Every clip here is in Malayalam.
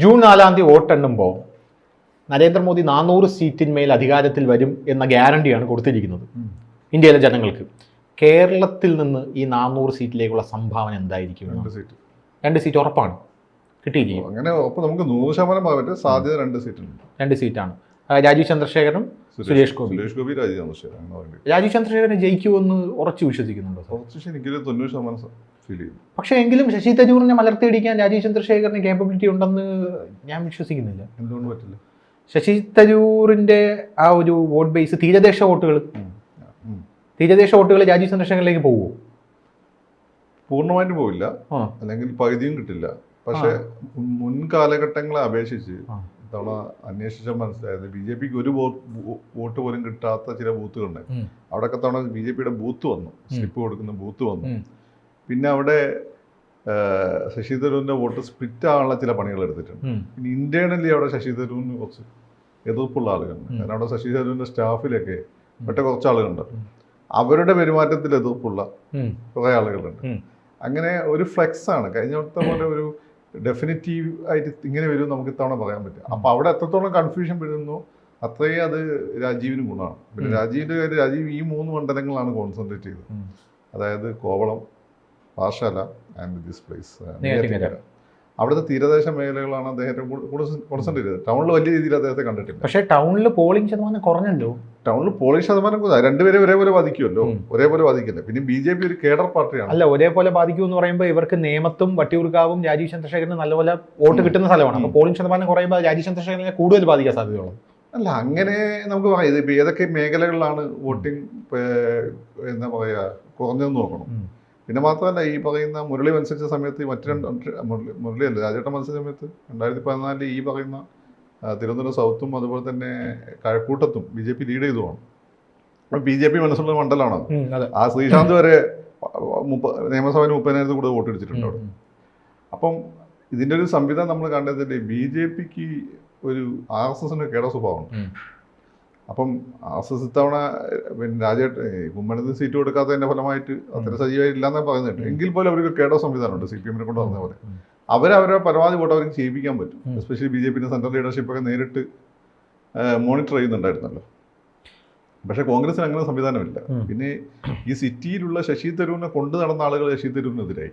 ജൂൺ നാലാം തീയതി വോട്ടെണ്ണുമ്പോൾ നരേന്ദ്രമോദി നാനൂറ് സീറ്റിന്മേൽ അധികാരത്തിൽ വരും എന്ന ഗ്യാരണ്ടിയാണ് കൊടുത്തിരിക്കുന്നത് ഇന്ത്യയിലെ ജനങ്ങൾക്ക്. കേരളത്തിൽ നിന്ന് ഈ നാനൂറ് സീറ്റിലേക്കുള്ള സംഭാവന എന്തായിരിക്കും? രണ്ട് സീറ്റ്. രണ്ട് സീറ്റ് ഉറപ്പാണ്. കിട്ടിയിരിക്കും. അങ്ങനെ അപ്പോൾ നമുക്ക് നൂറ് ശതമാനം പറയാൻ പറ്റും സാധ്യത രണ്ട് സീറ്റുണ്ട് രണ്ട് സീറ്റാണ്. രാജീവ് ചന്ദ്രശേഖരനും സുരേഷ് ഗോപി. സുരേഷ് ഗോപി രാജീവ് ചന്ദ്രശേഖരൻ അങ്ങനെ പറയേണ്ടി രാജീവ് ചന്ദ്രശേഖരൻ ജയിക്കുമെന്ന് ഉറച്ചു വിശ്വസിക്കുന്നുണ്ടോ സാർ? ഉറച്ചു പക്ഷേ എനിക്കൊരു തൊണ്ണൂറ് ശതമാനം ഫീൽ ചെയ്യുന്നു. പക്ഷേ എങ്കിലും ശശി തരൂറിനെ മലർത്തിയടിക്കാൻ രാജീവ് ചന്ദ്രശേഖരന് കേപ്പബിലിറ്റി ഉണ്ടെന്ന് ഞാൻ വിശ്വസിക്കുന്നില്ല. എന്തുകൊണ്ട് പറ്റില്ല? ശശി തരൂറിന്റെ ആ ഒരു വോട്ട് ബേസ് തീരദേശ വോട്ടുകൾ. തീരദേശ വോട്ടുകൾ രാജീവ് ചന്ദ്രശേഖരനിലേക്ക് പോകുമോ പൂർണമായിട്ടും പോവില്ല. അല്ലെങ്കിൽ പകുതിയും കിട്ടില്ല. പക്ഷെ മുൻകാലഘട്ടങ്ങളെ മുൻ കാലഘട്ടങ്ങളെ അപേക്ഷിച്ച് ആ. ഇത്തവണ അന്വേഷിച്ചാൽ മനസ്സിലായത് ബി ജെ പിക്ക് ഒരു വോട്ട് പോലും കിട്ടാത്ത ചില ബൂത്തുകളുണ്ട്. അവിടെയൊക്കെ തവണ ബി ജെ പിയുടെ ബൂത്ത് വന്നു സ്ലിപ്പ് കൊടുക്കുന്ന ബൂത്ത് വന്നു. പിന്നെ അവിടെ ശശി തരൂരിന്റെ വോട്ട് സ്പ്ലിറ്റ് ആവാനുള്ള ചില പണികൾ എടുത്തിട്ടുണ്ട്. പിന്നെ ഇന്റേണലി അവിടെ ശശി തരൂരിന് കുറച്ച് എതിർപ്പുള്ള ആളുകളുണ്ട്. കാരണം അവിടെ ശശി തരൂരിന്റെ സ്റ്റാഫിലൊക്കെ മറ്റേ കുറച്ച് ആളുകളുണ്ട്. അവരുടെ പെരുമാറ്റത്തിൽ എതിർപ്പുള്ള കുറെ ആളുകളുണ്ട്. അങ്ങനെ ഒരു ഫ്ലെക്സ് ആണ് കഴിഞ്ഞ വട്ടത്തെ പോലെ ഒരു ഡെഫിനറ്റീവ് ആയിട്ട് ഇങ്ങനെ വരും നമുക്ക് ഇത്തവണ പറയാൻ പറ്റും അപ്പോൾ അവിടെ എത്രത്തോളം കൺഫ്യൂഷൻ വരുന്നു അത്രയും അത് രാജീവിന് ഗുണമാണ്. പിന്നെ രാജീവിന്റെ കാര്യം രാജീവ് ഈ മൂന്ന് മണ്ഡലങ്ങളാണ് കോൺസെൻട്രേറ്റ് ചെയ്തത്. അതായത് Kovalam Parassala and this place. അവിടുത്തെ തീരദേശ മേഖലകളാണ് അദ്ദേഹത്തെ കോൺസെൻട്രേറ്റ് ചെയ്തത്. ടൗണിൽ വലിയ രീതിയിൽ അദ്ദേഹത്തെ കണ്ടിട്ടില്ല. പക്ഷേ ടൗണിൽ പോളിംഗ് ശതമാനം കുറഞ്ഞല്ലോ? ടൗണിൽ പോളിംഗ് ശതമാനം രണ്ടുപേരെ ഒരേപോലെ ബാധിക്കുമല്ലോ. ഒരേപോലെ ബാധിക്കില്ല. പിന്നെ ബി ജെ പി ഒരു കേഡർ പാർട്ടിയാണ്. അല്ല ഒരേപോലെ ബാധിക്കും എന്ന് പറയുമ്പോൾ ഇവർക്ക് നേമത്തും വട്ടിയൂർക്കാവും രാജീവ് ചന്ദ്രശേഖരന് നല്ലപോലെ വോട്ട് കിട്ടുന്ന സ്ഥലമാണ്. അപ്പോൾ പോളിംഗ് ശതമാനം കുറയുമ്പോൾ രാജീവ് ചന്ദ്രശേഖരനെ കൂടുതൽ ബാധിക്കാൻ സാധ്യതയുള്ളൂ. അല്ല അങ്ങനെ നമുക്ക് പറയാം. ഇത് ഏതൊക്കെ മേഖലകളിലാണ് വോട്ടിംഗ് എന്താ പറയുക കുറഞ്ഞതെന്ന് നോക്കണം. പിന്നെ മാത്രമല്ല ഈ പറയുന്ന മുരളി മത്സരിച്ച സമയത്ത് മറ്റു രണ്ട് മുരളി മുരളിയല്ല രാജേട്ടൻ മത്സരിച്ച സമയത്ത് രണ്ടായിരത്തി പതിനാലിൽ ഈ പറയുന്ന തിരുവനന്തപുരം സൗത്തും അതുപോലെ തന്നെ കഴക്കൂട്ടത്തും ബി ജെ പി ലീഡ് ചെയ്തുമാണ്. അപ്പം ബി ജെ പി മനസ്സുള്ള മണ്ഡലമാണ്. ആ ശ്രീശാന്ത് വരെ മുപ്പ നിയമസഭയിൽ മുപ്പതിനായിരത്തി കൂടുതൽ വോട്ട് അടിച്ചിട്ടുണ്ട് അവിടെ. അപ്പം ഇതിന്റെ ഒരു സംവിധാനം നമ്മൾ കണ്ടതിൽ ബി ജെ പിക്ക് ഒരു ആർ എസ് എസിന്റെ കേട സ്വഭാവമുണ്ട്. അപ്പം ആർ എസ് എസ് ഇത്തവണ പിന്നെ രാജേട്ട് കുമ്മനത്തിന് സീറ്റ് കൊടുക്കാത്തതിന്റെ ഫലമായിട്ട് അത്ര സജീവമായി ഇല്ലാന്നേ പറയുന്നുണ്ട് എങ്കിൽ പോലും അവർക്ക് കേടോ സംവിധാനമുണ്ട് സി പി എമ്മിനെ കൊണ്ട് പറഞ്ഞ പോലെ ഉം. അവരവരെ പരമാവധി വോട്ട് അവർക്ക് ചെയ്യിപ്പിക്കാൻ പറ്റും. എസ്പെഷ്യലി ബി ജെ പിന്നെ സെൻട്രൽ ലീഡർഷിപ്പ് ഒക്കെ നേരിട്ട് മോണിറ്റർ ചെയ്യുന്നുണ്ടായിരുന്നല്ലോ. പക്ഷേ കോൺഗ്രസിന് അങ്ങനെ സംവിധാനമില്ല. പിന്നെ ഈ സിറ്റിയിലുള്ള ശശി തരൂരിനെ കൊണ്ടു നടന്ന ആളുകൾ ശശി തരൂരിനെതിരായി.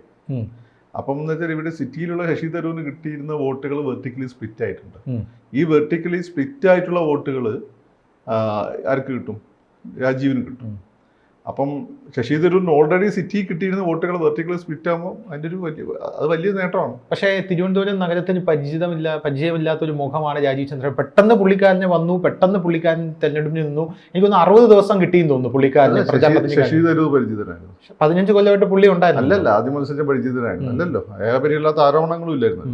അപ്പം എന്ന് വെച്ചാൽ ഇവിടെ സിറ്റിയിലുള്ള ശശി തരൂരിന് കിട്ടിയിരുന്ന വോട്ടുകൾ വെർട്ടിക്കലി സ്പ്ലിറ്റ് ആയിട്ടുണ്ട്. ഈ വെർട്ടിക്കലി സ്പ്ലിറ്റ് ആയിട്ടുള്ള വോട്ടുകൾ ആർക്ക് കിട്ടും? രാജീവിന് കിട്ടും. അപ്പം ശശി തരൂരിന് ഓൾറെഡി സിറ്റി കിട്ടിയിരുന്ന വോട്ടുകൾ വെർട്ടിക്കൽ സ്പ്ലിറ്റ് ആകുമ്പോൾ അതിന്റെ ഒരു വലിയ അത് വലിയ നേട്ടമാണ്. പക്ഷേ തിരുവനന്തപുരം നഗരത്തിന് പരിചിതമില്ല പരിചയമില്ലാത്ത ഒരു മുഖമാണ് രാജീവ് ചന്ദ്രൻ. പെട്ടെന്ന് പുള്ളിക്കാരനെ വന്നു പെട്ടെന്ന് പുള്ളിക്കാരൻ തെരഞ്ഞെടുപ്പിന് നിന്നു. എനിക്കൊന്ന് അറുപത് ദിവസം കിട്ടിയെന്ന് തോന്നുന്നു പുള്ളിക്കാരനെ ശശി- തരൂർ പരിചിതനായിരുന്നു. പതിനഞ്ച് കൊല്ലമായിട്ട് പുള്ളി ഉണ്ടായിരുന്നു. അല്ലല്ല ആദ്യം മത്സരം പരിചിതനായിരുന്നു. അല്ലല്ലോ അയാളെ പറ്റിയില്ലാത്ത ആരോപണങ്ങളും ഇല്ലായിരുന്നു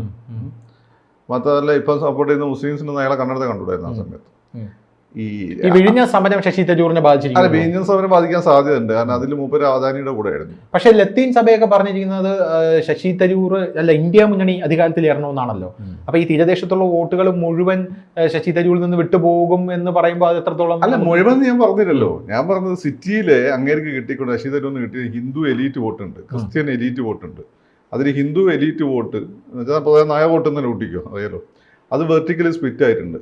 മാത്രമല്ല ഇപ്പം സപ്പോർട്ട് ചെയ്യുന്ന മുസ്ലിംസിന് അയാളെ കണ്ണെടുത്ത് കണ്ടുകൂടായിരുന്നു ആ സമയത്ത്. ഈ വിഴിഞ്ഞ സമരം ശശി തരൂറിനെ അല്ല ബാധിച്ചിരിക്കുന്നു വിഴിഞ്ഞം സമരം ബാധിക്കാൻ സാധ്യതയുണ്ട്. കാരണം അതിൽ മൂപ്പര് ആദാനിയുടെ കൂടെ ആയിരുന്നു പക്ഷെ ലത്തീൻ സഭയൊക്കെ പറഞ്ഞിരിക്കുന്നത് ശശി തരൂർ അല്ല ഇന്ത്യ മുന്നണി അധികാരത്തിൽ ഏറണമെന്നാണല്ലോ. അപ്പൊ ഈ തീരദേശത്തുള്ള വോട്ടുകൾ മുഴുവൻ ശശി തരൂരിൽ നിന്ന് വിട്ടുപോകും എന്ന് പറയുമ്പോൾ അത് എത്രത്തോളം അല്ല മുഴുവൻ ഞാൻ പറഞ്ഞില്ലല്ലോ. ഞാൻ പറഞ്ഞത് സിറ്റിയിലെ അങ്ങേർക്ക് കിട്ടിക്കൊണ്ട് ശശി തരൂരിന് കിട്ടിയ ഹിന്ദു എലീറ്റ് വോട്ടുണ്ട്. ക്രിസ്ത്യൻ എലീറ്റ് വോട്ടുണ്ട്. അതിൽ ഹിന്ദു എലീറ്റ് വോട്ട് എന്ന് വെച്ചാൽ നായ വോട്ട് തന്നെ കൂട്ടിക്കോ അറിയാലോ. അത് വെർട്ടിക്കലി സ്പിറ്റ് ആയിട്ടുണ്ട്.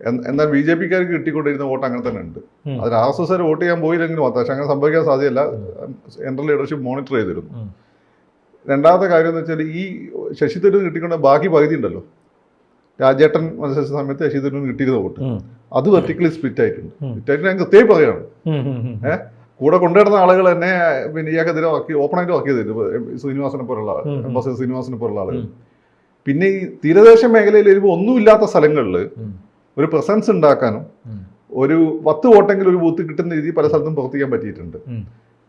എന്നാൽ ബി ജെ പിക്കാർക്ക് കിട്ടിക്കൊണ്ടിരുന്ന വോട്ട് അങ്ങനെ തന്നെ ഉണ്ട്. അതിൽ ആർ എസ് എസ് വോട്ട് ചെയ്യാൻ പോയില്ലെങ്കിലും മാത്രം പക്ഷെ അങ്ങനെ സംഭവിക്കാൻ സാധ്യതയില്ല. സെൻട്രൽ ലീഡർഷിപ്പ് മോണിറ്റർ ചെയ്തിരുന്നു. രണ്ടാമത്തെ കാര്യം എന്ന് വെച്ചാൽ ഈ ശശി തരൂർ കിട്ടിക്കൊണ്ട് ബാക്കി പകുതി ഉണ്ടല്ലോ. രാജേട്ടൻ മത്സരിച്ച സമയത്ത് ശശി തരൂരിന് കിട്ടിയിരുന്ന വോട്ട്. അത് വെർട്ടിക്കലി സ്പ്ലിറ്റ് ആയിട്ടുണ്ട്. സ്പ്ലിറ്റ് ആയിട്ട് ഞാൻ കൃത്യമായി പറയുകയാണ്. ഏഹ് കൂടെ കൊണ്ടുവരുന്ന ആളുകൾ തന്നെ പിന്നെ ഇയാൾക്കെതിരെ ആക്കി ഓപ്പണായിട്ട് വർക്ക് ചെയ്തിരുന്നു ശ്രീനിവാസനെ പോലുള്ള ആൾ. എംബസി ശ്രീനിവാസനെ പോലുള്ള ആളുകൾ. പിന്നെ ഈ തീരദേശ മേഖലയിൽ വരുമ്പോൾ ഒന്നുമില്ലാത്ത സ്ഥലങ്ങളിൽ. ഒരു പ്രസൻസ് ഉണ്ടാക്കാനും. ഒരു പത്ത് വോട്ടെങ്കിലും ഒരു ബൂത്ത് കിട്ടുന്ന രീതി പല സ്ഥലത്തും പ്രവർത്തിക്കാൻ പറ്റിയിട്ടുണ്ട്.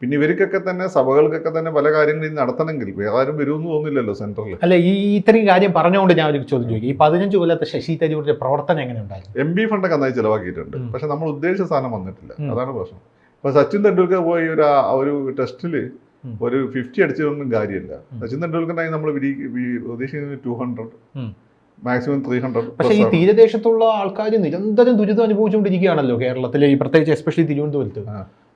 പിന്നെ ഇവർക്കൊക്കെ തന്നെ സഭകൾക്കൊക്കെ തന്നെ പല കാര്യങ്ങളും നടത്തണമെങ്കിൽ വേറെ ആരും വരുമെന്ന് തോന്നില്ലല്ലോ സെൻട്രലിൽ അല്ല ഈ ഇത്രയും കാര്യം പറഞ്ഞുകൊണ്ട് ഞാൻ ഒരു ചോദ്യം ചോദിക്കും. ഈ പതിനഞ്ച് കൊല്ലത്തെ ശശി തരൂരിന്റെ പ്രവർത്തനം എങ്ങനെ ഉണ്ടായിരുന്നു? എം ബി ഫണ്ടൊക്കെ നന്നായി ചിലവാക്കിയിട്ടുണ്ട്. പക്ഷെ നമ്മൾ ഉദ്ദേശിച്ച സാധനം വന്നിട്ടില്ല. അതാണ് പ്രശ്നം. ഇപ്പൊ സച്ചിൻ തെണ്ടുൽക്കർ പോയി ഒരു ഒരു ടെസ്റ്റിൽ. ഒരു ഫിഫ്റ്റി അടിച്ചതൊന്നും കാര്യമില്ല. സച്ചിൻ തെണ്ടുൽക്കറിനായി നമ്മൾ പ്രതീക്ഷിക്കുന്നത് two hundred. Maximum three hundred പക്ഷേ ഈ തീരദേശത്തുള്ള ആൾക്കാർ നിരന്തരം ദുരിതം അനുഭവിച്ചുകൊണ്ടിരിക്കുകയാണല്ലോ കേരളത്തിലെ ഈ പ്രത്യേകിച്ച് എസ്പെഷ്യലി തിരുവനന്തപുരത്ത്.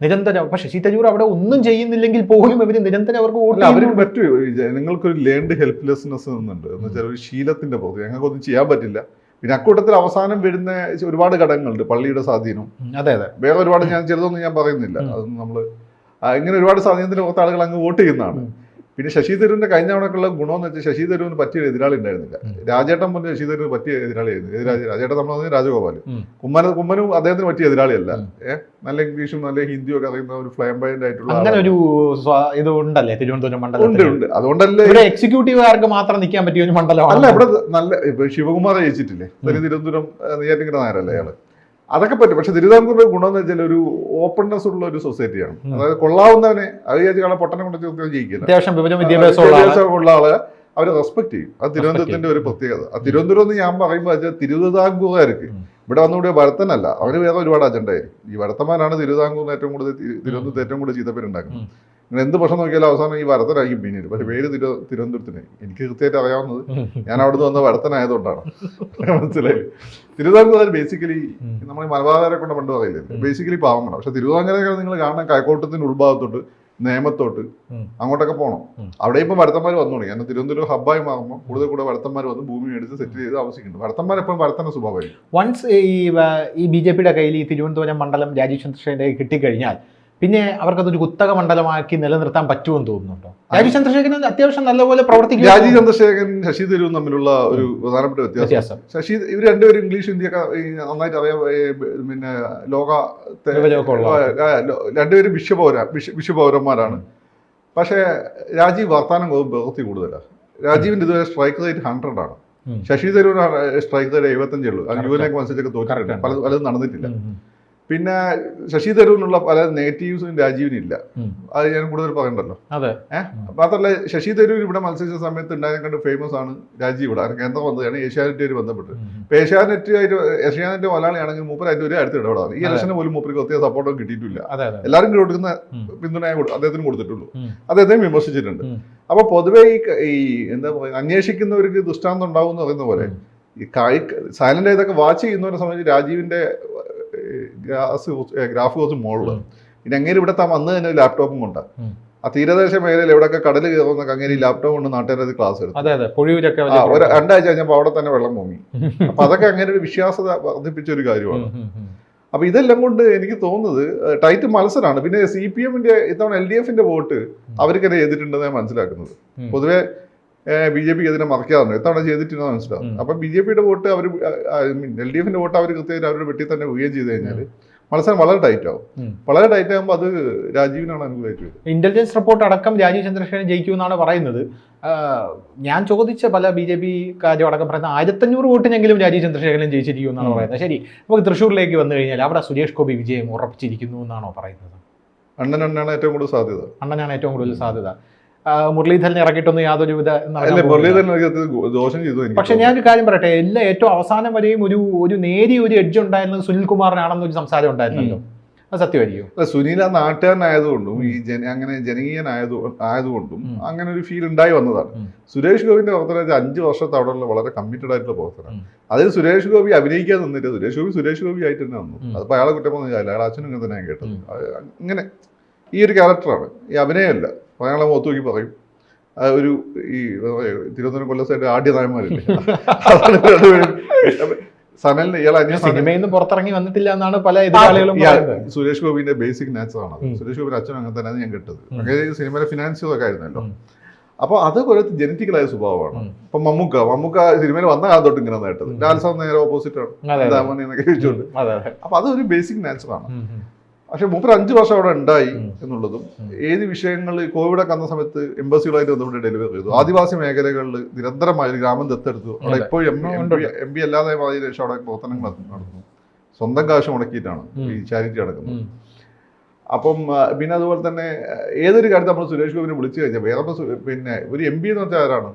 നിരന്തരം പക്ഷേ ശശി തരൂർ അവിടെ ഒന്നും ചെയ്യുന്നില്ലെങ്കിൽ പോലും ഇവർ നിരന്തരം അവർക്ക് വോട്ട് ചെയ്യുന്നുണ്ട്. പറ്റൂ. നിങ്ങൾക്കൊരു ലേൺഡ് ഹെൽപ്ലെസ്നെസ് എന്നുണ്ട് എന്ന് വെച്ചാൽ ഒരു ശീലത്തിന്റെ പുറത്ത് ഞങ്ങൾക്കൊന്നും ചെയ്യാൻ പറ്റില്ല. പിന്നെ അക്കൂട്ടത്തിൽ അവസാനം വരുന്ന ഒരുപാട് ഘടകങ്ങളുണ്ട്. പള്ളിയുടെ സ്വാധീനം. അതെ അതെ. വേറെ ഒരുപാട് ഞാൻ ചെറുതൊന്നും ഞാൻ പറയുന്നില്ല. അത് അതൊന്നും നമ്മൾ ഇങ്ങനെ ഒരുപാട് സ്വാധീനത്തിന്റെ പുറത്ത് ആളുകൾ അങ്ങ് വോട്ട് ചെയ്യുന്നതാണ്. പിന്നെ ശശി തരൂരിന്റെ കഴിഞ്ഞ തവണക്കുള്ള ഗുണമെന്ന് വെച്ചാൽ ശശി തരൂരിന് പറ്റിയ എതിരാളി ഉണ്ടായിരുന്നില്ല. രാജേട്ടൻ മുന്നേ ശശി തരൂരിന് പറ്റിയ എതിരാളിയായിരുന്നു എതിരാ- രാജേട്ടൻ നമ്മൾ പറഞ്ഞാൽ രാജഗോപാൽ. കുമ്മന കുമ്മനും അദ്ദേഹത്തിന് പറ്റിയ എതിരാളിയല്ല. ഏഹ് നല്ല ഇംഗ്ലീഷും നല്ല ഹിന്ദിയും ഒക്കെ അറിയുന്ന ഒരു ഫ്ലയംബൈൻഡ് ആയിട്ടുള്ള അങ്ങനെ ഒരു ഇത് ഉണ്ടല്ലേ? തിരുവനന്തപുരം മണ്ഡലം ഉണ്ട് ഉണ്ട്. അതുകൊണ്ടല്ലേ ഇവിടെ എക്സിക്യൂട്ടീവുകാർക്ക് മാത്രം നിൽക്കാൻ പറ്റിയ ഒരു മണ്ഡലം അല്ല ഇവിടെ നല്ല ഇപ്പൊ ശിവകുമാർ ജയിച്ചിട്ടില്ലേ? തിരുവനന്തപുരം നെയ്യാറ്റിൻകര നായരല്ലേ അയാൾ? അതൊക്കെ പറ്റും. പക്ഷെ തിരുവിതാംകൂറിന്റെ ഗുണം എന്ന് വെച്ചാൽ ഒരു ഓപ്പൺനെസ് ഉള്ള ഒരു സൊസൈറ്റിയാണ് അതായത് കൊള്ളാവുന്നവനെ അത് വിചാരിച്ച് കാണാൻ പൊട്ടനെ കൊണ്ട് ജയിക്കുന്നത് അത്യാവശ്യം വിദ്യാഭ്യാസമുള്ള ആൾ. അവരെ റെസ്പെക്ട് ചെയ്യും. അത് തിരുവനന്തപുരത്തിന്റെ ഒരു പ്രത്യേകത. ആ തിരുവനന്തപുരം എന്ന് ഞാൻ പറയുമ്പോൾ വെച്ചാൽ തിരുവിതാംകൂറുകാർക്ക്. ഇവിടെ വന്നുകൂടിയ ഭരത്തനല്ല അവർ വേറെ ഒരുപാട് അജണ്ട ആയിരിക്കും ഈ ഭരതന്മാരാണ് തിരുവിതാംകൂറിന് ഏറ്റവും കൂടുതൽ തിരുവനന്തപുരത്ത് ഏറ്റവും കൂടുതൽ ചീത്തപ്പേരുണ്ടാക്കുന്നത്. നിങ്ങൾ എന്ത് പ്രശ്നം നോക്കിയാലും അവസാനം ഈ ഭരതനായിരിക്കും പിന്നീട്. പക്ഷെ പേര് തിരു തിരുവനന്തപുരത്തിന് എനിക്ക് കൃത്യമായിട്ട് അറിയാവുന്നത് ഞാൻ അവിടുന്ന് വന്ന ഭരതനായതുകൊണ്ടാണ് മനസ്സിലായി തിരുവിതാംകൂർ ബേസിക്കലി. നമ്മൾ മലബാറുകാരെ കൊണ്ട് പണ്ട് പറയില്ലേ? ബേസിക്കലി പാവങ്ങളാണ് പക്ഷെ തിരുവിതാംകൂരൊക്കെ നിങ്ങൾ കാണാൻ കൈക്കോട്ടത്തിന്റെ ഉൾഭാഗത്തോട്ട് നേമത്തോട്ട് അങ്ങോട്ടൊക്കെ പോകണം അവിടെ ഇപ്പം വരത്തന്മാർ വന്നു തുടങ്ങി. കാരണം തിരുവനന്തപുരം ഹബ്ബായി മാറുമ്പോൾ കൂടുതൽ കൂടെ വരത്തന്മാർ വന്ന് ഭൂമി മേടിച്ച് സെറ്റ് ചെയ്ത് ആവശ്യമുണ്ട് വരത്തന്മാർ എപ്പോഴും ഭരത്തന്റെ സ്വഭാവമായിരിക്കും. വൺസ് ഈ ഈ ബി ജെ പിയുടെ കയ്യിൽ ഈ തിരുവനന്തപുരം മണ്ഡലം രാജീവ് ചന്ദ്രശേഖരന്റെ കയ്യിൽ കിട്ടിക്കഴിഞ്ഞാൽ പിന്നെ അവർക്കതൊരു കുത്തക മണ്ഡലമാക്കി നിലനിർത്താൻ പറ്റുമെന്ന് തോന്നുന്നുണ്ടോ? രാജീവ് ചന്ദ്രശേഖരൻ അത്യാവശ്യം നല്ലപോലെ പ്രവർത്തിക്കും രാജീവ് ചന്ദ്രശേഖരൻ ശശി തരൂരും തമ്മിലുള്ള ഒരു പ്രധാനപ്പെട്ട വ്യത്യാസം. ശശി ഇവർ രണ്ടുപേരും ഇംഗ്ലീഷ് ഹിന്ദിയൊക്കെ നന്നായിട്ട് അറിയാം പിന്നെ ലോകത്തെ വിവരമൊക്കെ ഉള്ള ആ, ലോ- രണ്ടുപേരും വിശ്വപൗര വിശ്വ വിശ്വപൗരന്മാരാണ്. പക്ഷേ രാജീവ് വർത്താനം പ്രവൃത്തി കൂടുതലാണ് രാജീവിന്റെ ഇതുവരെ സ്ട്രൈക്ക് റേറ്റ് ഹൺഡ്രഡ് ആണ്. ശശി തരൂർ സ്ട്രൈക്ക് റേറ്റ് എഴുപത്തഞ്ചേ ഉള്ളൂ. അത് Correct. യു എൻ എക്ക് മത്സരിച്ചൊക്കെ തോറ്റിട്ടുണ്ട് പല പലതും നടന്നിട്ടില്ല. പിന്നെ ശശി തരൂരിനുള്ള പല നെഗറ്റീവ്സും രാജീവിന് ഇല്ല അത് ഞാൻ കൂടുതൽ പറയണ്ടല്ലോ. അതെ. മാത്രമല്ല ശശി തരൂർ ഇവിടെ മത്സരിച്ച സമയത്ത് ഉണ്ടായത് ഫേമസ് ആണ് രാജീവ് ഇവിടെ. അത് വന്നതാണ് ഏഷ്യാനെറ്റുമായി ബന്ധപ്പെട്ട്. ഇപ്പൊ ഏഷ്യാനെറ്റ് ഏഷ്യാനെറ്റ് മലയാളിയാണെങ്കിൽ മൂപ്പർ അതിന്റെ ഒരു അടുത്ത് ഇടപെടാറ് ഈ ഇലക്ഷനെ പോലും മൂപ്പർക്ക് ഒത്തിരി സപ്പോർട്ടും കിട്ടിയിട്ടില്ല. എല്ലാവരും കൊടുക്കുന്ന പിന്തുണ അദ്ദേഹത്തിന് കൊടുത്തിട്ടുള്ളൂ. അദ്ദേഹത്തെയും അദ്ദേഹത്തെ വിമർശിച്ചിട്ടുണ്ട്. അപ്പൊ പൊതുവെ ഈ ഈ എന്താ പറയുക അന്വേഷിക്കുന്നവർക്ക് ദൃഷ്ടാന്തം ഉണ്ടാവും എന്ന് പറയുന്ന പോലെ ഈ കായി സൈലന്റ് ആയതൊക്കെ വാച്ച് ചെയ്യുന്നവരെ സംബന്ധിച്ച് രാജീവിന്റെ ഗ്രാസ് ഗ്രാഫ് കുറച്ച് മുകളിൽ പിന്നെ അങ്ങനെ ഇവിടെ താൻ വന്ന് തന്നെ ലാപ്ടോപ്പും കൊണ്ടാണ് ആ തീരദേശ മേഖലയിൽ എവിടെയൊക്കെ കടൽ കയറുന്ന അങ്ങനെ ലാപ്ടോപ്പ് കൊണ്ട് നാട്ടുകാരത് ക്ലാസ് എടുത്തു. ആ ഒരു. രണ്ടാഴ്ച കഴിഞ്ഞപ്പോൾ അവിടെ തന്നെ വെള്ളം പൊങ്ങി. അപ്പൊ അതൊക്കെ അങ്ങനെ ഒരു വിശ്വാസത വർദ്ധിപ്പിച്ച ഒരു കാര്യമാണ്. അപ്പൊ ഇതെല്ലാം കൊണ്ട് എനിക്ക് തോന്നുന്നത് ടൈറ്റ് മത്സരമാണ് പിന്നെ സി പി എമ്മിന്റെ ഇത്തവണ എൽ ഡി എഫിന്റെ വോട്ട് അവർക്കെതിരെ ചെയ്തിട്ടുണ്ടെന്ന് ഞാൻ മനസ്സിലാക്കുന്നത്. പൊതുവെ ബി ജെ പിക്ക് അതിനെ മറക്കാറുണ്ട്. എത്തവണ ചെയ്തിട്ടുണ്ടെന്ന് മനസ്സിലാവും. അപ്പൊ ബി ജെ പിയുടെ വോട്ട് അവർ എൽ ഡി എഫിന്റെ വോട്ട് അവർ കൃത്യമായിട്ട് അവരുടെ വെട്ടി തന്നെ വീഴുകയും ചെയ്ത് കഴിഞ്ഞാൽ മത്സരം വളരെ ടൈറ്റ് ആവും. വളരെ ടൈറ്റ് ആകുമ്പോൾ അത് രാജീവിനാണ് അനുകൂലമായിട്ട് വരും ഇന്റലിജൻസ് റിപ്പോർട്ട് അടക്കം രാജീവ് ചന്ദ്രശേഖരൻ ജയിക്കുമെന്നാണ് പറയുന്നത്. ഞാൻ ചോദിച്ച പല ബി ജെ പി കാര്യം അടക്കം പറയുന്ന ആയിരത്തഞ്ഞൂറ് വോട്ടിനെങ്കിലും രാജീവ് ചന്ദ്രശേഖരൻ ജയിച്ചിരിക്കുമെന്നാണ് എന്നാണ് പറയുന്നത്. ശരി നമുക്ക് തൃശ്ശൂരിലേക്ക് വന്നു കഴിഞ്ഞാൽ അവിടെ സുരേഷ് ഗോപി വിജയം ഉറപ്പിച്ചിരിക്കുന്നു എന്നാണോ പറയുന്നത്? അണ്ണനാണ് ഏറ്റവും കൂടുതൽ സാധ്യത. അണ്ണനാണ് ഏറ്റവും കൂടുതൽ സാധ്യത. ഇറക്കിയിട്ടൊന്നും മുരളീധരൻ അതിനകത്ത് ഗോ- ദോഷം ചെയ്തു പക്ഷെ ഞാനൊരു കാര്യം പറയട്ടെ എല്ലാ ഏറ്റവും അവസാനം വരെയും ഒരു ഒരു നേരിയ ഒരു എഡ്ജ് ഉണ്ടായിരുന്നത് സുനിൽ കുമാറിനാണെന്നൊരു സംസാരം ഉണ്ടായിരുന്നല്ലോ. അത് സത്യമായിരിക്കും. സുനിൽ ആ നാട്ടുകാരനായതുകൊണ്ടും ഈ ജന അങ്ങനെ ജനകീയനായത് ആയതുകൊണ്ടും അങ്ങനെ ഒരു ഫീൽ ഉണ്ടായി വന്നതാണ്. സുരേഷ് ഗോപിന്റെ പ്രവർത്തനം അഞ്ച് വർഷത്തെ അവിടെയുള്ള വളരെ കമ്മിറ്റഡ് ആയിട്ടുള്ള പ്രവർത്തനം. അതിൽ സുരേഷ് ഗോപി അഭിനയിക്കാൻ നിന്നില്ല. സുരേഷ് ഗോപി സുരേഷ് ഗോപി ആയിട്ട് തന്നെ വന്നു. അതിപ്പോൾ അതിപ്പോ അയാളെ കുറ്റം അയാൾ അയാളെ അച്ഛനും ഇങ്ങനെ തന്നെയാണ് കേട്ടത്. അങ്ങനെ ഈ ഒരു ക്യാരക്ടറാണ് ഈ അഭിനയമല്ല. അപ്പൊ ഞങ്ങളെ മുഖത്ത് നോക്കി പറയും. ഒരു ഈ തിരുവനന്തപുരം കൊല്ലം സൈഡ് ആദ്യ നായന്മാരില്ലേ? അതാണ് രണ്ടുപേരും. സനലിന് ഇയാൾ അന്യ സിനിമയിൽ നിന്ന് പുറത്തിറങ്ങി വന്നിട്ടില്ല എന്നാണ് പല എതിരാളികളും സുരേഷ് ഗോപിന്റെ ബേസിക് നാച്ചർ ആണ് സുരേഷ് ഗോപിന്റെ അച്ഛനും അങ്ങനെ തന്നെയാണ് ഞാൻ കേട്ടത്. അങ്ങനെ സിനിമയിലെ ഫിനാൻസിയർ ഒക്കെ ആയിരുന്നല്ലോ. അപ്പോൾ അപ്പൊ അത് ഒരു ജനറ്റിക്കലായ സ്വഭാവമാണ്. അപ്പൊ മമ്മൂക്ക മമ്മൂക്ക സിനിമയിൽ വന്ന കാലം തൊട്ട് ഇങ്ങനെ നേട്ടത്. നേരെ ഓപ്പോസിറ്റ് ആണ്. എന്നൊക്കെ അപ്പൊ അതൊരു ബേസിക് ഉം. പക്ഷെ മൂപ്പർ അഞ്ച് വർഷം അവിടെ ഉണ്ടായി എന്നുള്ളതും. ഏത് വിഷയങ്ങൾ കോവിഡൊക്കെ വന്ന സമയത്ത് എംബസികളായിട്ട് ബന്ധപ്പെട്ട് ഡെലിവറി ചെയ്തു. ആദിവാസി മേഖലകളിൽ നിരന്തരമായി ഒരു ഗ്രാമം ദത്തെടുത്തു. അവിടെ ഇപ്പോഴും എം എം പി അല്ലാതെ മാതിരി രക്ഷ അവിടെ പ്രവർത്തനങ്ങൾ നടത്തുന്നു സ്വന്തം കാശ് മുടക്കിയിട്ടാണ് ഈ ചാരിറ്റി നടക്കുന്നത്. അപ്പം പിന്നെ അതുപോലെ തന്നെ ഏതൊരു കാര്യത്തിൽ നമ്മൾ സുരേഷ് ഗോപിനെ വിളിച്ചു കഴിഞ്ഞാൽ വേറെ പിന്നെ ഒരു എം പി എന്ന് വെച്ചാൽ ആരാണ്?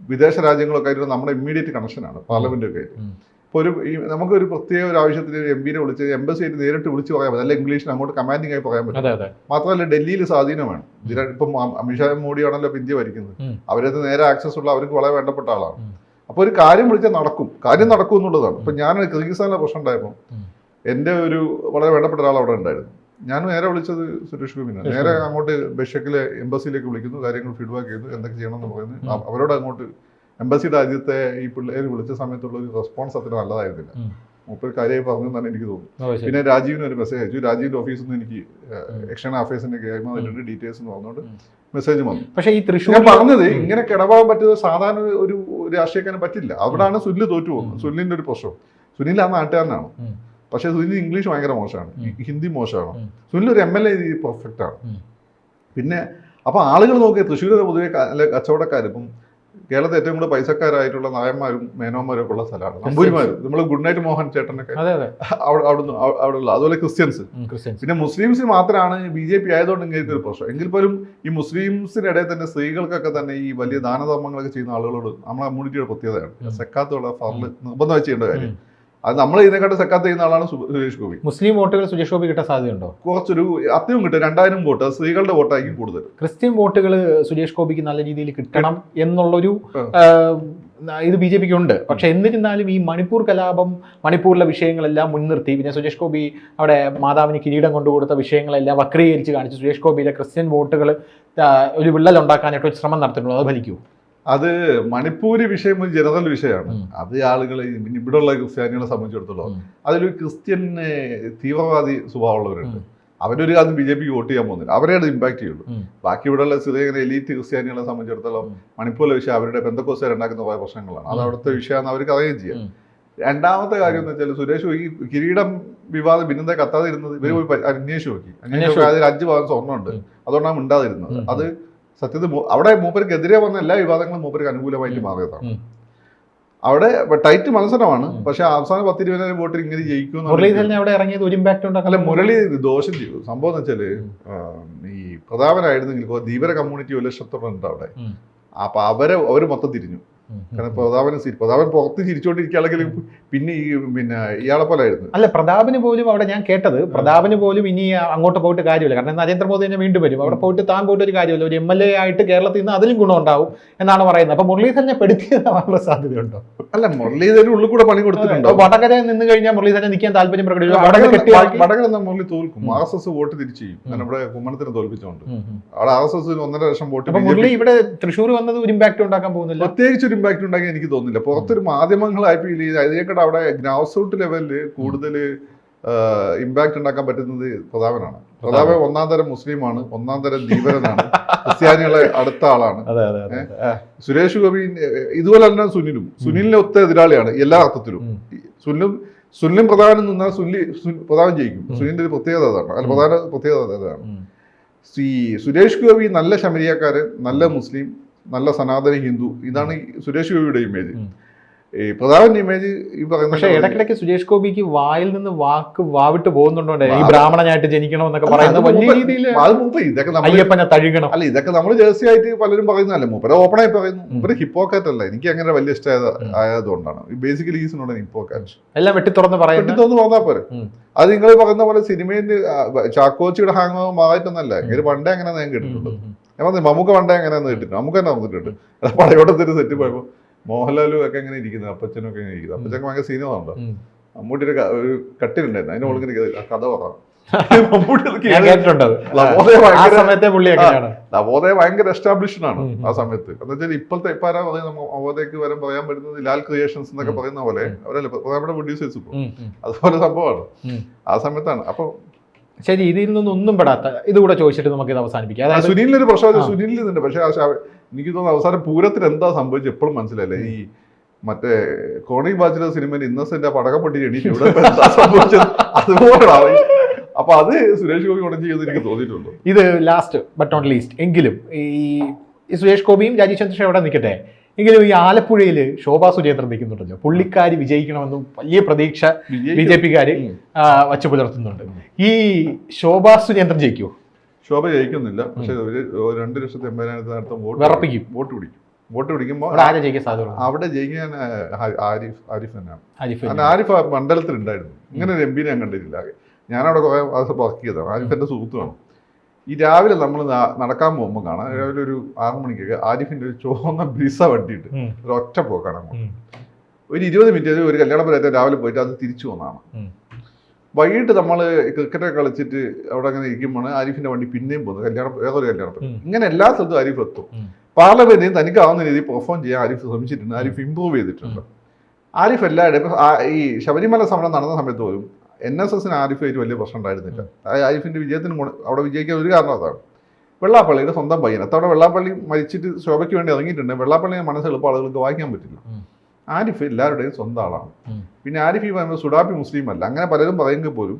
വിദേശ രാജ്യങ്ങളൊക്കെ ആയിട്ട് നമ്മുടെ ഇമ്മീഡിയറ്റ് കണക്ഷനാണ് പാർലമെന്റൊക്കെ ആയിട്ട്. ഇപ്പോൾ ഒരു ഈ നമുക്കൊരു പ്രത്യേക ഒരു ആവശ്യത്തിന് ഒരു എം പിനെ വിളിച്ച് എംബസി ആയിട്ട് നേരിട്ട് വിളിച്ച് പറയാൻ പറ്റും അല്ല ഇംഗ്ലീഷിൽ അങ്ങോട്ട് കമാൻഡിംഗ് ആയി പറയാൻ പറ്റും മാത്രമല്ല ഡൽഹിയിൽ സ്വാധീനമാണ്. ഇപ്പം അമിത്ഷാ മോഡിയാണല്ലോ ഇപ്പൊ ഇന്ത്യ ഭരിക്കുന്നത്. അവരത് നേരെ ആക്സസ് ഉള്ള അവർക്ക് വളരെ വേണ്ടപ്പെട്ട ആളാണ്. അപ്പോൾ ഒരു കാര്യം വിളിച്ചാൽ നടക്കും. കാര്യം നടക്കും എന്നുള്ളതാണ്. ഇപ്പം ഞാൻ കിർഗിസ്ഥാനിലെ പ്രശ്നം ഉണ്ടായപ്പോൾ. എന്റെ ഒരു വളരെ വേണ്ടപ്പെട്ട ഒരാൾ അവിടെ ഉണ്ടായിരുന്നു. ഞാൻ നേരെ വിളിച്ചത് സുരേഷ് ഗോപിനാണ്. നേരെ അങ്ങോട്ട് ബഷക്കിലെ എംബസിയിലേക്ക് വിളിക്കുന്നു കാര്യങ്ങൾ ഫീഡ്ബാക്ക് ചെയ്യുന്നു എന്തൊക്കെ ചെയ്യണമെന്ന് പറയുന്നു. അവരോട് അങ്ങോട്ട് എംബസിയുടെ രാജ്യത്തെ ഈ പിള്ളേർ വിളിച്ച സമയത്തുള്ള ഒരു റെസ്പോൺസ് അത്ര നല്ലതായിരുന്നില്ല. മൂപ്പർ കാര്യമായി പറഞ്ഞു എന്നാണ് എനിക്ക് തോന്നുന്നു. പിന്നെ രാജീവിന് ഒരു മെസ്സേജ് അയച്ചു. രാജീവിന്റെ ഓഫീസിൽ നിന്ന് എനിക്ക്. എക്സ്റ്റേണൽ അഫയേഴ്സിന്റെ കൈമാറിയിട്ടുണ്ട് ഡീറ്റെയിൽസ് എന്ന് പറഞ്ഞുകൊണ്ട് മെസ്സേജ് വന്നു. പക്ഷേ ഈ തൃശ്ശൂർ ഞാൻ പറഞ്ഞത് ഇങ്ങനെ കിടവാൻ പറ്റുന്നത് സാധാരണ ഒരു- രാഷ്ട്രീയക്കാരന് പറ്റില്ല. അവിടാണ് സുനിൽ തോറ്റു പോകുന്നത്. സുനിലിന്റെ ഒരു പ്രശ്നം. സുനിൽ ആ നാട്ടുകാരനാണ്. പക്ഷെ സുനിൽ ഇംഗ്ലീഷ് ഭയങ്കര മോശമാണ്. ഹിന്ദി മോശമാണ്. സുനിൽ ഒരു എം എൽ എ പെർഫെക്റ്റ് ആണ്. പിന്നെ അപ്പൊ ആളുകൾ നോക്കിയ തൃശ്ശൂർ പൊതുവെ ക- അല്ലെ കച്ചവടക്കാർ ഇപ്പം കേരളത്തിൽ ഏറ്റവും കൂടുതൽ പൈസക്കാരായിട്ടുള്ള നായന്മാരും മേനോന്മാരും ഒക്കെ ഉള്ള സ്ഥലമാണ്. നമ്പൂരിമാരും. നമ്മൾ ഗുഡ് നൈറ്റ് മോഹൻ ചേട്ടനൊക്കെ അവിടുന്ന് അവ- അവിടെ ഉള്ള അതുപോലെ ക്രിസ്ത്യൻസ്. പിന്നെ മുസ്ലിംസ് മാത്രമാണ് ബി ജെ പി ആയതുകൊണ്ട് ഇങ്ങനത്തെ ഒരു പ്രശ്നം. എങ്കിൽ പോലും ഈ മുസ്ലിംസിനിടയിൽ തന്നെ സ്ത്രീകൾക്കൊക്കെ തന്നെ ഈ വലിയ ദാനധർമ്മങ്ങളൊക്കെ ചെയ്യുന്ന ആളുകളോട് നമ്മളെ കമ്മ്യൂണിറ്റിയുടെ പ്രത്യേകതയാണ്. സെക്കാത്തുള്ള ഫറിൽ നിർബന്ധമായി ചെയ്യേണ്ട കാര്യം. അത് നമ്മൾ ഇതിനെക്കാട്ട് സെക്കാത്ത് ചെയ്യുന്ന ആളാണ് സുരേഷ് ഗോപി. മുസ്ലിം വോട്ടുകൾ സുരേഷ് ഗോപി കിട്ടാൻ സാധ്യതയുണ്ടോ? കുറച്ചൊരു അത്യം കിട്ടും രണ്ടായിരം വോട്ട്. സ്ത്രീകളുടെ വോട്ടായിരിക്കും കൂടുതൽ. ക്രിസ്ത്യൻ വോട്ടുകൾ സുരേഷ് ഗോപിക്ക് നല്ല രീതിയിൽ കിട്ടണം എന്നുള്ളൊരു. ഇത് ബി ജെ പിക്ക് ഉണ്ട് പക്ഷെ എന്നിരുന്നാലും ഈ മണിപ്പൂർ കലാപം മണിപ്പൂരിലെ വിഷയങ്ങളെല്ലാം മുൻനിർത്തി. പിന്നെ സുരേഷ് ഗോപി അവിടെ മാതാവിന് കിരീടം കൊണ്ടുകൊടുത്ത വിഷയങ്ങളെല്ലാം വക്രീകരിച്ച് കാണിച്ച് സുരേഷ് ഗോപിയിലെ ക്രിസ്ത്യൻ വോട്ടുകൾ ഒരു വിള്ളൽ ഉണ്ടാക്കാനായിട്ട് ഒരു ശ്രമം നടത്തിയിട്ടുള്ളൂ അത് ഫലിക്കൂ അത് മണിപ്പൂരി വിഷയം ഒരു ജനറൽ വിഷയമാണ്. അത് ആളുകൾ ഇവിടെയുള്ള ക്രിസ്ത്യാനികളെ സംബന്ധിച്ചിടത്തോളം. അതിലൊരു ക്രിസ്ത്യൻ തീവ്രവാദി സ്വഭാവമുള്ളവരുണ്ട്. അവരൊരു കാലം ബി ജെ പിക്ക് വോട്ട് ചെയ്യാൻ പോകുന്നില്ല. അവരെ അത് ഇമ്പാക്ട് ചെയ്യുള്ളൂ. ബാക്കി ഇവിടെയുള്ള ചെറിയ എലീറ്റ് ക്രിസ്ത്യാനികളെ സംബന്ധിച്ചിടത്തോളം. മണിപ്പൂരിലെ വിഷയം അവരുടെ ബന്ധക്കോസുകാർ ഉണ്ടാക്കുന്ന കുറേ പ്രശ്നങ്ങളാണ്. അത്. അവിടുത്തെ വിഷയമാണ് അവർക്ക് അറിയുകയും ചെയ്യാം. രണ്ടാമത്തെ കാര്യം എന്ന് വെച്ചാൽ സുരേഷ് ഈ കിരീടം വിവാദം പിന്നെന്താ കത്താതിരുന്നത്? ഇവർ പോയി അന്വേഷിച്ച് നോക്കി. അന്വേഷിച്ച് അതിൽ അഞ്ച് ഭാഗം സ്വർണമുണ്ട്. അതുകൊണ്ടാണ് മിണ്ടാതിരുന്നത്. അത് സത്യത്തിൽ അവിടെ മൂപ്പർക്ക് വന്ന എല്ലാ വിവാദങ്ങളും മൂപ്പർക്ക് അനുകൂലമായിട്ട് മാറിയതാണ്. അവിടെ ടൈറ്റ് മത്സരമാണ്. പക്ഷെ അവസാനം പത്തിരുപതിനായിരം വോട്ടിൽ ഇങ്ങനെ ജയിക്കും അവിടെ ഇറങ്ങിയത്? ഒരു ഇമ്പാക്ട് അല്ല മുരളി ദോഷം ചെയ്തു. സംഭവം എന്ന് വെച്ചാൽ ഈ പ്രതാപനായിരുന്നെങ്കിൽ ഇപ്പൊ ധീവര കമ്മ്യൂണിറ്റി ഒരു ലക്ഷത്തോളം ഉണ്ട് അവിടെ. അപ്പൊ അവരെ അവർ മൊത്തം തിരിഞ്ഞു. കാരണം പ്രതാപന് പ്രതാപൻ പുറത്ത് ചിരിച്ചോണ്ടിരിക്കുകയാണെങ്കിൽ പിന്നെ ഈ പിന്നെ ഇയാളെ പോലെ ആയിരുന്നു അല്ല പ്രതാപന് പോലും അവിടെ ഞാൻ കേട്ടത് പ്രതാപന് പോലും ഇനി അങ്ങോട്ട് പോയിട്ട് കാര്യമില്ല. കാരണം നരേന്ദ്രമോദി തന്നെ വീണ്ടും വരും. അവിടെ പോയിട്ട് താൻ പോയിട്ട് ഒരു കാര്യമില്ല. ഒരു എം എൽ എ ആയിട്ട് കേരളത്തിൽ നിന്ന് അതിലും ഗുണം ഉണ്ടാവും എന്നാണ് പറയുന്നത്. അപ്പൊ മുരളീധരനെ പെടുത്തിയതാണുള്ള സാധ്യതയുണ്ടോ? അല്ല മുരളീധരൻ ഉള്ളിൽ കൂടെ പണി കൊടുത്തിട്ടുണ്ടോ? വടകര നിന്ന് കഴിഞ്ഞാൽ മുരളീധരൻ നിൽക്കാൻ താല്പര്യം പ്രകടിപ്പിച്ചു വടകര എന്നാ മുരളി തോൽക്കും. ആർ എസ് എസ് വോട്ട് തിരിച്ചു ചെയ്യും. ഇവിടെ കുമ്മനത്തിന് ഉം. അവിടെ ആർ എസ് എസ് ഒന്നര ലക്ഷം വോട്ട് മുരളി ഇവിടെ തൃശ്ശൂർ വന്നത് ഒരു ഇമ്പാക്ട് ഉണ്ടാക്കാൻ പോകുന്നില്ല. പ്രത്യേകിച്ച് ഒരു ഇമ്പാക്ട് ഉണ്ടാക്കി എനിക്ക് തോന്നുന്നില്ല. പുറത്തൊരു മാധ്യമങ്ങളായി ഫീൽ ചെയ്ത് അതിനേക്കാൾ അവിടെ ഗ്രാസ് റൂട്ട് ലെവലിൽ കൂടുതൽ ഇമ്പാക്ട് ഉണ്ടാക്കാൻ പറ്റുന്നത് പ്രതാപനാണ്. പ്രതാപൻ. ഒന്നാം തരം മുസ്ലിമാണ് ഒന്നാം തരം ദീപനാണ് ക്രിസ്ത്യാനികളെ അടുത്ത ആളാണ്. സുരേഷ് ഗോപി ഇതുപോലെ തന്നെ സുനിലും. സുനിലിനെ ഒത്ത എതിരാളിയാണ് എല്ലാ അർത്ഥത്തിലും. സുനിലും സുനിലും പ്രധാനം നിന്നാൽ സുനിൽ പ്രധാനം ജയിക്കും. സുനിലിന്റെ ഒരു പ്രത്യേകത അതാണ്. അല്ല. പ്രധാന പ്രത്യേകത അതാണ്. ഈ സുരേഷ് ഗോപി നല്ല ശമരിയക്കാരൻ നല്ല മുസ്ലിം നല്ല സനാതന ഹിന്ദു. ഇതാണ് ഈ സുരേഷ് ഗോപിയുടെ ഇമേജ് ഈ പ്രധാനന്റെ ഇമേജ് ഈ പറയുന്ന പക്ഷേ ഇടയ്ക്കിടയ്ക്ക് സുരേഷ് ഗോപിക്ക് വായിൽ നിന്ന് വാക്ക് വാവിട്ട് പോകുന്നുണ്ടോ ഈ ബ്രാഹ്മണനായിട്ട് ജനിക്കണം എന്നൊക്കെ പറയുന്നത് വലിയ രീതിയിൽ അത് ഇതൊക്കെ അയ്യപ്പനെ തഴുകണം. അല്ല ഇതൊക്കെ നമ്മൾ ജേഴ്സി ആയിട്ട് പലരും പറയുന്നതല്ല? മൂപ്പര ഓപ്പണായി പറയുന്നു. മൂപ്പര് ഹിപ്പോക്കാറ്റ് അല്ല. എനിക്ക് അങ്ങനെ വലിയ ഇഷ്ടമായത്. ആയതുകൊണ്ടാണ്. ബേസിക്കലി ഈസിനോട് ഹിപ്പോക്കാറ്റ് എല്ലാം വെട്ടി തുറന്ന് പറയാം വെട്ടി തുറന്ന് പറഞ്ഞാൽ പോരെ. അത് നിങ്ങൾ പറയുന്ന പോലെ സിനിമയിൽ ചാക്കോച്ചിയുടെ ഹാങ് മാറിയിട്ടൊന്നല്ല. ഇങ്ങനെ പണ്ടേ അങ്ങനെ ഞാൻ ഉം. ഞാൻ പറഞ്ഞു മമ്മൂക്ക പണ്ടേ അങ്ങനെയാന്ന് കേട്ടിട്ടുണ്ട് നമുക്ക് തന്നെ വന്നിട്ടുണ്ട് അതാ പടയോട്ടത്തിന് സെറ്റ് പോയപ്പോൾ മോഹൻലാലും ഒക്കെ എങ്ങനെ ഇരിക്കുന്നത് അപ്പച്ചനും ഒക്കെ എങ്ങനെ ഇരിക്കുന്നത് അപ്പച്ചൻ ഭയങ്കര സീനിയറുണ്ടോ ഉണ്ടോ മമ്മൂട്ടിയുടെ ഒരു കട്ടിലുണ്ടായിരുന്നു അതിന്റെ മുകളിൽ ഇങ്ങനെ ആ കഥ പറഞ്ഞു. നവോദയ ഭയങ്കര എസ്റ്റാബ്ലിഷ്ഡ് ആണ്. ആ സമയത്ത്. എന്ന് വെച്ചാൽ ഇപ്പോഴത്തെ ഇപ്പൊ ആരാ പറയുന്നത്? നവോദയക്ക് വരാൻ പറയാൻ പറ്റുന്നത് ലാൽ ക്രിയേഷൻസ് എന്നൊക്കെ പറയുന്ന പോലെ. അവരല്ലേ? നമ്മുടെ പ്രൊഡ്യൂസേഴ്സ് ഇപ്പോൾ ഉം, അതുപോലെ സംഭവമാണ്. ആ സമയത്താണ്. അപ്പൊ ശരി ഇതിൽ നിന്നൊന്നും ഒന്നും പെടാത്ത ഇത് കൂടെ ചോദിച്ചിട്ട് നമുക്ക് ഇത് അവസാനിപ്പിക്കാം. അതായത് സുനിലിനൊരു പ്രശ്നം ആ. സുനിലിൽ നിന്നുണ്ട് പക്ഷേ എനിക്ക് തോന്നുന്നു അവസാനം പൂരത്തിന് എന്താ സംഭവിച്ചത് എപ്പോഴും മനസ്സിലല്ലേ ഈ മറ്റേ കോണി ബാച്ചിലെ സിനിമയിൽ ഇന്നസെന്റ് ആ പടക്കം പൊട്ടി എണീറ്റ് ഇവിടെ ഇപ്പൊ എന്താ സംഭവിച്ചത്? അതുപോലെയാണ് അപ്പൊ അത് സുരേഷ് ഗോപി ഉടൻ ചെയ്യുന്നത് എനിക്ക് തോന്നിയിട്ടുണ്ട്. ഇത് ലാസ്റ്റ് ബട്ട് നോട്ട് ലീസ്റ്റ് എങ്കിലും ഈ ഈ സുരേഷ് ഗോപിയും രാജീവ് ചന്ദ്രശേഖർ അവിടെ നിൽക്കട്ടെ? എങ്കിലും ഈ ആലപ്പുഴയിൽ ശോഭാ സുരേന്ദ്രൻ നിൽക്കുന്നുണ്ടല്ലോ. പുള്ളിക്കാരി വിജയിക്കണമെന്നും വലിയ പ്രതീക്ഷ ബി ജെ പിക്കാര് ഉം. വച്ചു പുലർത്തുന്നുണ്ട്. ഈ ശോഭാ സുരേന്ദ്രൻ ജയിക്കുമോ ശോഭ ജയിക്കുന്നില്ല. പക്ഷെ അവർ രണ്ട് ലക്ഷത്തി എൺപതിനായിരത്തി അടുത്ത വോട്ട് വിറപ്പിക്കും. വോട്ട് പിടിക്കും. വോട്ട് പിടിക്കുമ്പോൾ അവിടെ ജയിക്കാൻ അവിടെ ആരിഫ് ആരിഫ് തന്നെയാണ്. ആരിഫ് ആരിഫ് ഉണ്ടായിരുന്നു ഇങ്ങനെ ഒരു എം ഞാൻ കണ്ടിട്ടില്ല. ഞാനവിടെ കുറെ വർക്ക് ചെയ്തതാണ് ആരിഫ് എന്റെ സുഹൃത്തുമാണ് ഈ രാവിലെ നമ്മൾ നടക്കാൻ പോകുമ്പോൾ കാണാം രാവിലെ ഒരു ആറു മണിക്കൊക്കെ ആരിഫിന്റെ ഒരു ചോന്ന ബ്രിസ വണ്ടിയിട്ട്. ഒരു ഒറ്റ പോക്കാണ് അങ്ങോട്ട്. ഒരു ഇരുപത് മിനിറ്റ് ഒരു കല്യാണ പരത്തെ രാവിലെ പോയിട്ട് അത് തിരിച്ചു വന്നതാണ് ഉം. വൈകിട്ട് നമ്മൾ ക്രിക്കറ്റ് കളിച്ചിട്ട് അവിടെ അങ്ങനെ ഇരിക്കുമ്പോൾ ആരിഫിന്റെ വണ്ടി പിന്നെയും പോകുന്നു കല്യാണം ഏതൊരു കല്യാണം ഉം. ഇങ്ങനെ എല്ലാ സ്ഥലത്തും ആരിഫ് എത്തും. പാർലമെന്റിൽ തനിക്കാവുന്ന രീതിയിൽ പെർഫോം ചെയ്യാൻ ആരിഫ് ശ്രമിച്ചിട്ടുണ്ട് ആരിഫ് ഇമ്പ്രൂവ് ചെയ്തിട്ടുണ്ട് ആരിഫ് എല്ലാവരുടെയും ഇപ്പൊ ഈ ശബരിമല സമരം നടന്ന സമയത്ത് പോലും എൻ എസ് എസിന് ആരിഫായിട്ട് വലിയ പ്രശ്നം ഉണ്ടായിരുന്നില്ല. ആരിഫിന്റെ വിജയത്തിന് അവിടെ വിജയിക്കാൻ ഒരു കാരണം അതാണ്. വെള്ളാപ്പള്ളിയുടെ സ്വന്തം പയ്യൻ. അത്തവണ വെള്ളാപ്പള്ളി മരിച്ചിട്ട് ശോഭയ്ക്ക് വേണ്ടി ഇറങ്ങിയിട്ടുണ്ട്. വെള്ളാപ്പള്ളിയെ മനസ്സ് എളുപ്പം ആളുകൾക്ക് വായിക്കാൻ പറ്റില്ല. ആരിഫ് എല്ലാവരുടെയും സ്വന്തം ആളാണ്. പിന്നെ ആരിഫ് ഈ പറയുമ്പോൾ സുഡാപ്പി മുസ്ലിം അല്ല. അങ്ങനെ പലരും പറയുമെങ്കിൽ പോലും.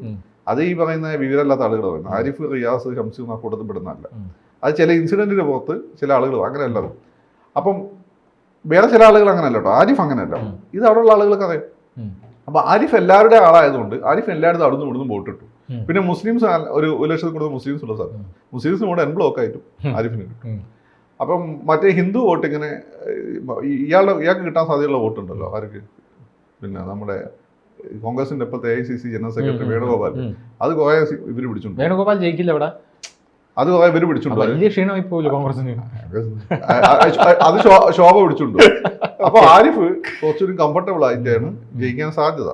അത് ഈ പറയുന്ന വിവരമില്ലാത്ത ആളുകൾ പറയുന്നത് ആരിഫ് റിയാസ് ഹംസി എന്ന കൂട്ടത്തിൽ പെടുന്നതല്ല അത് ചില ഇൻസിഡന്റിന്റെ പുറത്ത് ചില ആളുകൾ അങ്ങനെയല്ല അപ്പം വേറെ ചില ആളുകൾ അങ്ങനെയല്ല കേട്ടോ. ആരിഫ് അങ്ങനെയല്ല. ഇത് അവിടെയുള്ള ആളുകൾക്ക് അറിയാം. ഉം. അപ്പൊ ആരിഫ് എല്ലാവരുടെ ആളായതുകൊണ്ട് ആരിഫ് എല്ലായിടത്തും അവിടുന്ന് ഇവിടുന്ന് വോട്ടിട്ടു ഇട്ടു. പിന്നെ മുസ്ലിംസ് ഒരു ഒരു ലക്ഷത്തിൽ കൂടുതൽ മുസ്ലിംസ് ഉള്ള സ്ഥലം. മുസ്ലിംസിന് കൂടെ എൻ ബ്ലോക്ക് ആയിട്ടും. ആരിഫിന് കിട്ടും. അപ്പം മറ്റേ ഹിന്ദു വോട്ട് ഇങ്ങനെ ഇയാളുടെ ഇയാൾക്ക് കിട്ടാൻ സാധ്യതയുള്ള വോട്ടുണ്ടല്ലോ ആർക്ക് പിന്നെ നമ്മുടെ കോൺഗ്രസിന്റെ ഇപ്പോഴത്തെ A I C C general secretary Venugopal. അത് കോയ ഇവർ പിടിച്ചുണ്ട് വേണുഗോപാൽ ജയിക്കില്ല അവിടെ അത് ഇവർ പിടിച്ചുണ്ടോ അത് ശോഭ പിടിച്ചുണ്ട് അപ്പൊ ആരിഫ് കുറച്ചുകൂടി കംഫർട്ടബിൾ ആയിട്ടാണ് ജയിക്കാൻ സാധ്യത.